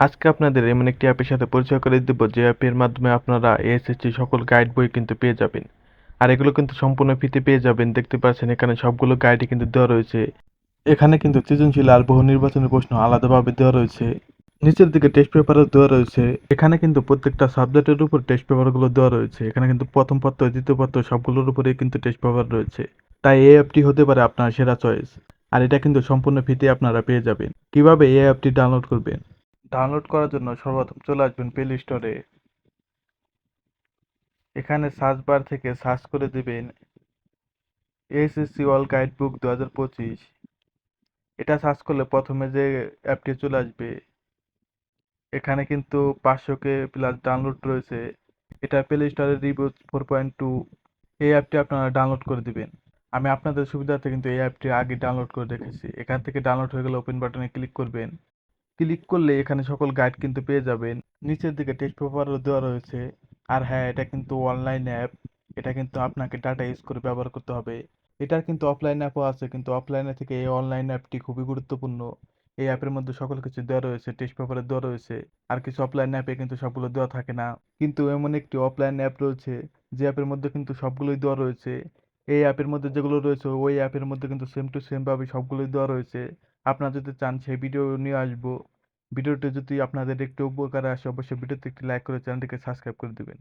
আজকে আপনাদের এমন একটি অ্যাপের সাথে পরিচয় করে দেব, যে অ্যাপের মাধ্যমে আপনারা এসএসসি সকল গাইড বই কিন্তু পেয়ে যাবেন। আর এগুলো কিন্তু সম্পূর্ণ ফিতে পেয়ে যাবেন, দেখতে পাচ্ছেন এখানে সবগুলো গাইডই কিন্তু দেওয়া রয়েছে। এখানে কিন্তু সৃজনশীল আর বহু নির্বাচনের প্রশ্ন আলাদাভাবে দেওয়া রয়েছে। নিচের দিকে টেস্ট পেপারও দেওয়া রয়েছে। এখানে কিন্তু প্রত্যেকটা সাবজেক্টের উপর টেস্ট পেপারগুলো দেওয়া রয়েছে। এখানে কিন্তু প্রথম পত্র, দ্বিতীয় পত্র সবগুলোর উপরেই কিন্তু টেস্ট পেপার রয়েছে। তাই এই অ্যাপটি হতে পারে আপনার সেরা চয়েস আর এটা কিন্তু সম্পূর্ণ ফিতে আপনারা পেয়ে যাবেন। কীভাবে এই অ্যাপটি ডাউনলোড করবেন? ডাউনলোড করার জন্য সর্বপ্রথম চলে আসবেন প্লে স্টোরে এখানে সার্চ বার থেকে সার্চ করে দেবেন এসএসসি ওয়ার্ল্ড গাইড বুক দু হাজার পঁচিশ। এটা সার্চ করলে প্রথমে যে অ্যাপটি চলে আসবে, এখানে কিন্তু পাঁচশো কে প্লাস ডাউনলোড রয়েছে। এটা প্লে স্টোরে রিভিউ ফোর পয়েন্ট টু এই অ্যাপটি আপনারা ডাউনলোড করে দিবেন। আমি আপনাদের সুবিধার্থে কিন্তু এই অ্যাপটি আগে ডাউনলোড করে রেখেছি। এখান থেকে ডাউনলোড হয়ে গেলে ওপেন বাটনে ক্লিক করবেন। ক্লিক করলে এখানে সকল গাইড কিন্তু পেয়ে যাবেন। নিচের দিকে টেক্সট পেপারও দেওয়া রয়েছে। আর হ্যাঁ এটা কিন্তু অনলাইন অ্যাপ এটা কিন্তু আপনাকে ডাটা ইউজ করে ব্যবহার করতে হবে। এটার কিন্তু অফলাইন অ্যাপও আছে, কিন্তু অফলাইনে থেকে এই অনলাইন অ্যাপটি খুবই গুরুত্বপূর্ণ। এই অ্যাপের মধ্যে সকল কিছু দেওয়া রয়েছে টেক্সট পেপারে দেওয়া রয়েছে। আর কিছু অফলাইন অ্যাপে কিন্তু সবগুলো দেওয়া থাকে না। কিন্তু এমন একটি অফলাইন অ্যাপ রয়েছে, যে অ্যাপের মধ্যে কিন্তু সবগুলোই দেওয়া রয়েছে। এই অ্যাপের মধ্যে যেগুলো রয়েছে, ওই অ্যাপের মধ্যে কিন্তু সেম টু সেমভাবে সবগুলোই দেওয়া রয়েছে। আপনারা যদি চান সেই ভিডিও নিয়ে আসব। ভিডিওটি যদি আপনাদের একটু উপকারে আসে, অবশ্যই ভিডিওতে একটি লাইক করে চ্যানেলটিকে সাবস্ক্রাইব করে দিবেন।